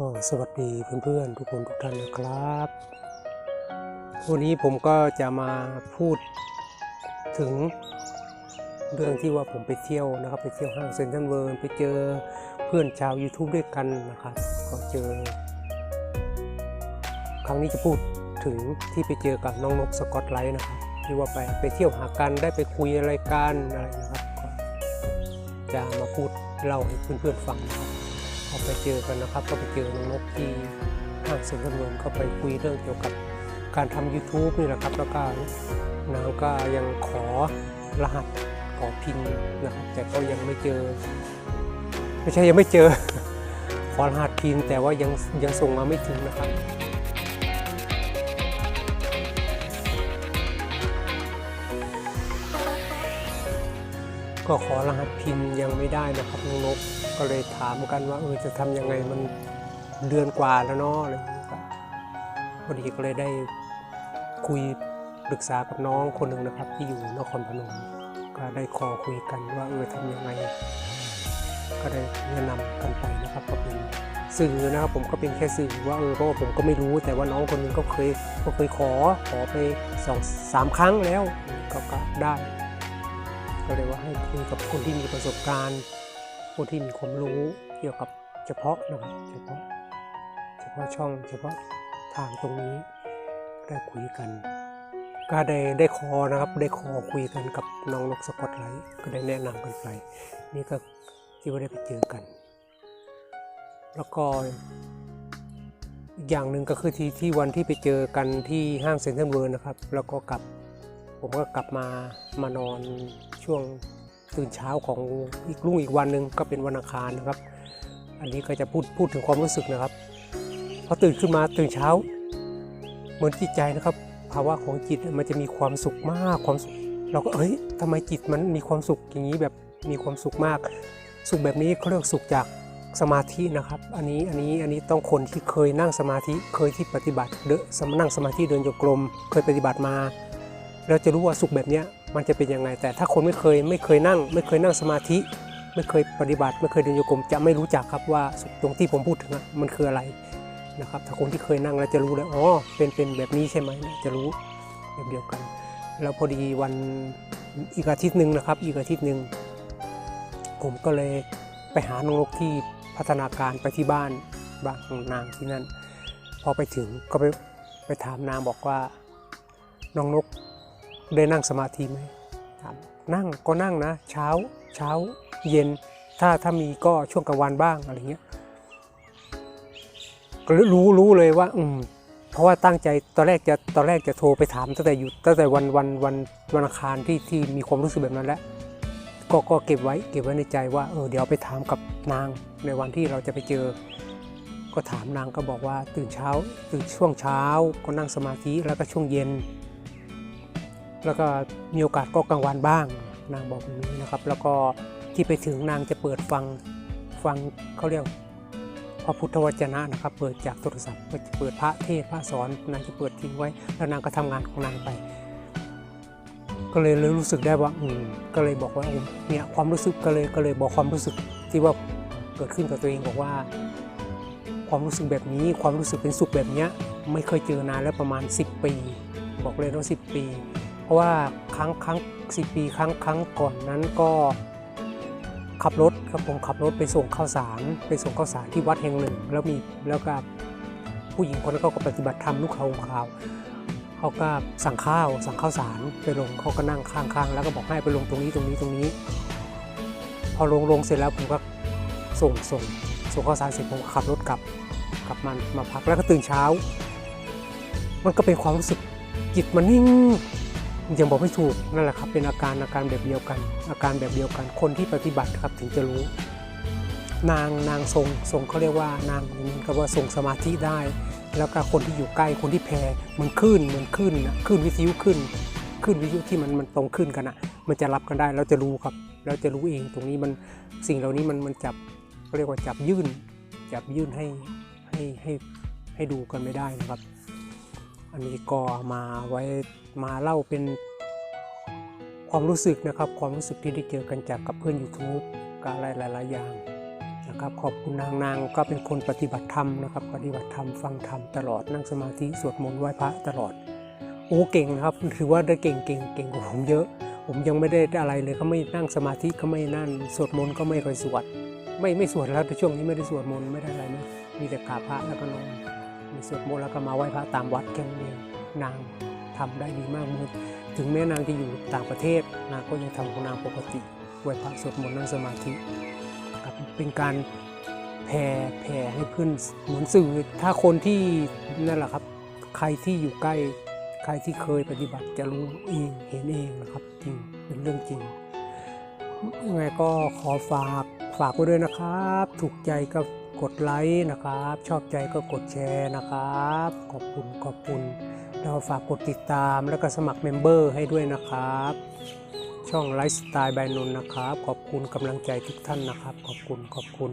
ก็สวัสดีเพื่อนๆทุกคนทุกท่านนะครับ วันนี้ผมก็จะมาพูดถึงเรื่องที่ว่าผมไปเที่ยวนะครับ ไปเที่ยวห้างเซ็นทรัลเวิร์ไปเจอเพื่อนชาว YouTube ด้วยกันนะครับ ก็เจอ ครั้งนี้จะพูดถึงที่ไปเจอกับน้องนกสกอตไลท์นะครับที่ว่าไปไปเที่ยวหากันได้ไปคุยอะไรกันอะไรนะครับก็จะมาพูดเล่าให้เพื่อนๆฟังนะครับ พอไปเจอกันนะครับ ก็ไปเจอน้องนกที่ห้างเซ็นทรัลเวิลด์ก็ไปคุยเรื่องเกี่ยวกับการทำ YouTube นี่แหละครับ แล้วก็นางก็ยังขอรหัสขอพินนะครับ แต่ก็ยังไม่เจอ ไม่ใช่ยังไม่เจอ ขอรหัสพินแต่ว่ายังยังส่งมาไม่ถึงนะครับ ก็ขอรหัสพินยังไม่ได้นะครับน้องนกก็เลยถามกันว่าเออจะทำยังไงมันเดือนกว่าแล้วเนาะอะไรอย่างเงี้ยพอดีก็เลยได้คุยปรึกษากับน้องคนหนึ่งนะครับ ที่อยู่นครพนมก็ได้คอคุยกันว่าเออทำยังไง ก็ได้แนะนำกันไปนะครับก็เป็นสื่อนะครับผมก็เป็นแค่สื่อว่าเออเพราะว่าผมก็ไม่รู้แต่ว่าน้องคนหนึงก็เคยก็เคยขอขอไปสองสามครั้งแล้วก็ได้ ก็เลยว่าให้คุยกับคนที่มีประสบการณ์ คนที่มีความรู้เกี่ยวกับเฉพาะนะครับเฉพาะเฉพาะช่องเฉพาะทางตรงนี้ได้คุยกัน ก็ได้ได้คอนะครับได้คอคุยกันกับน้องนกสกอตไลท์ก็ได้แนะนำกันไปนี่ก็ที่ว่าได้ไปเจอกัน แล้วก็อีกอย่างหนึ่งก็คือที่ที่วันที่ไปเจอกันที่ห้างเซ็นทรัลเวิร์นะครับ แล้วก็กับ ผมก็กลับมามานอนช่วงตื่นเช้าของอีกรุ่งอีกวันหนึ่งก็เป็นวันอังคารนะครับ อันนี้ก็จะพูดพูดถึงความรู้สึกนะครับพอตื่นขึ้นมาตื่นเช้า เหมือนจิตใจนะครับ ภาวะของจิตมันจะมีความสุขมากความสุขเราก็เอ้ยทำไมจิตมันมีความสุขอย่างนี้แบบมีความสุขมาก สุขแบบนี้เขาเรียกสุขจากสมาธินะครับ อันนี้อันนี้อันนี้ต้องคนที่เคยนั่งสมาธิเคยที่ปฏิบัติเดนนั่งสมาธิเดินโยกลม เคยปฏิบัติมา เราจะรู้ว่าสุขแบบนี้มันจะเป็นยังไง แต่ถ้าคนไม่เคยไม่เคยนั่ง ไม่เคยนั่งสมาธิ ไม่เคยปฏิบัติ ไม่เคยเดินโยกมจะไม่รู้จักครับว่าสุขตรงที่ผมพูดถึงอะมันคืออะไรนะครับถ้าคนที่เคยนั่งแล้วจะรู้เลยอ๋อเป็นเป็นแบบนี้ใช่ไหมจะรู้แบบเดียวกัน แล้วพอดีวันอีกอาทิตย์หนึ่งนะครับ อีกอาทิตย์หนึ่งผมก็เลยไปหาน้องนกที่พัฒนาการไปที่บ้านบ้านของนางที่นั่น พอไปถึงก็ไปไปถามนางบอกว่าน้องนก ได้นั่งสมาธิไหมนั่งก็นั่งนะ เช้าเช้าเย็น ถ้าถ้ามีก็ช่วงกลางวันบ้างอะไรเงี้ยก็รู้รู้เลยว่า อืมเพราะว่าตั้งใจตอนแรกจะตอนแรกจะโทรไปถามตั้งแต่อยู่ตั้งแต่วันวันวันวันอังคารที่ที่มีความรู้สึกแบบนั้นแล้วก็ก็เก็บไว้เก็บไว้ในใจว่าเออเดี๋ยวไปถามกับนางในวันที่เราจะไปเจอ ก็ถามนางก็บอกว่าตื่นเช้า ตื่นช่วงเช้าก็นั่งสมาธิแล้วก็ช่วงเย็น แล้วก็มีโอกาสก็กลางวันบ้าง นางบอกแบบนี้นะครับ แล้วก็ที่ไปถึงนางจะเปิดฟังฟังเขาเรียกพระพุทธวจนะนะครับ เปิดจากโทรศัพท์ก็จะเปิดพระเทศพระสอนนางจะเปิดทิ้งไว้ แล้วนางก็ทำงานของนางไป ก็เลยเลยรู้สึกได้ว่าอืมก็เลยบอกว่าเออเนี่ยความรู้สึกก็เลยก็เลยบอกความรู้สึกที่ว่าเกิดขึ้นกับตัวเองบอกว่า ความรู้สึกแบบนี้ความรู้สึกเป็นสุขแบบเนี้ยไม่เคยเจอนานแล้วประมาณ 10 ปี บอกเลยว่า10 ปี เพราะว่าครั้งครั้งสิปีครั้งครั้งก่อนนั้นก็ขับรถครับผมขับรถไปส่งข้าวสารไปส่งข้าวสารที่วัดแห่งหนึ่ง แล้วมีแล้วก็ผู้หญิงคนนั้นเขาก็ปฏิบัติธรรมลูกเขาของเขาเขาก็สั่งข้าวสั่งข้าวสารไปลงเขาก็นั่งข้างๆแล้วก็บอกให้ไปลงตรงนี้ตรงนี้ตรงนี้ พอลงลงเสร็จแล้วผมก็ส่งส่งส่งข้าวสารเสร็จผมก็ขับรถกลับกลับมามาพักแล้วก็ตื่นเช้า มันก็เป็นความรู้สึกจิตมันนิ่ง ยังบอกไม่ถูกนั่นแหละครับเป็นอาการอาการแบบเดียวกัน อาการแบบเดียวกัน คนที่ปฏิบัติครับถึงจะรู้ นางนางทรงทรงเขาเรียกว่านางเหมือนกับว่าทรงสมาธิได้ แล้วก็คนที่อยู่ใกล้คนที่แพ้เหมันขึ้นเหมือนขึ้นขึ้นวิทยุขึ้นขึ้นวิทยุที่มันมันตรงขึ้นกันอะมันจะรับกันได้เราจะรู้ครับเราจะรู้เองตรงนี้มันสิ่งเหล่านี้มันมันจับเขาเรียกว่าจับยื่น จับยื่นให้ให้ให้ให้ดูกันไม่ได้นะครับ อันนี้ก็มาไว้มาเล่าเป็นความรู้สึกนะครับ ความรู้สึกที่ได้เจอกันจากกับเพื่อน YouTube กับอะไรหลาย ๆ อย่างนะครับ ขอบคุณนางนางก็เป็นคนปฏิบัติธรรมนะครับ ปฏิบัติธรรมฟังธรรมตลอดนั่งสมาธิสวดมนต์ไหว้พระตลอดโอ้เก่งนะครับถือว่าได้เก่งเก่งเก่งกว่าผมเยอะ ผมยังไม่ได้อะไรเลยเขาไม่นั่งสมาธิก็ไม่นั่นสวดมนต์ก็ไม่ค่อยสวด ไม่ไม่สวดแล้วแต่ช่วงนี้ไม่ได้สวดมนต์ไม่ได้อะไรนะมีแต่กราบพระแล้วก็นอน มีสวดมนต์แล้วก็มาไหว้พระตามวัดแค่นั้นเองนางทำได้ดีมากมือถึงแม้นางจะอยู่ต่างประเทศนางก็ยังทำของนางปกติไหว้พระสวดมนต์นั่งสมาธิครับเป็นการแผ่แผ่ให้ขึ้นเหมือนสื่อถ้าคนที่นั่นแหละครับ ใครที่อยู่ใกล้ใครที่เคยปฏิบัติจะรู้เองเห็นเองนะครับจริงเป็นเรื่องจริงยังไงก็ขอฝากฝากไว้ด้วยนะครับ ถูกใจก็ กดไลค์นะครับ ชอบใจก็กดแชร์นะครับ ขอบคุณขอบคุณแล้วฝากกดติดตามแล้วก็สมัครเมมเบอร์ให้ด้วยนะครับ ช่องไลฟ์สไตล์บายนนนะครับ ขอบคุณกำลังใจทุกท่านนะครับ ขอบคุณขอบคุณ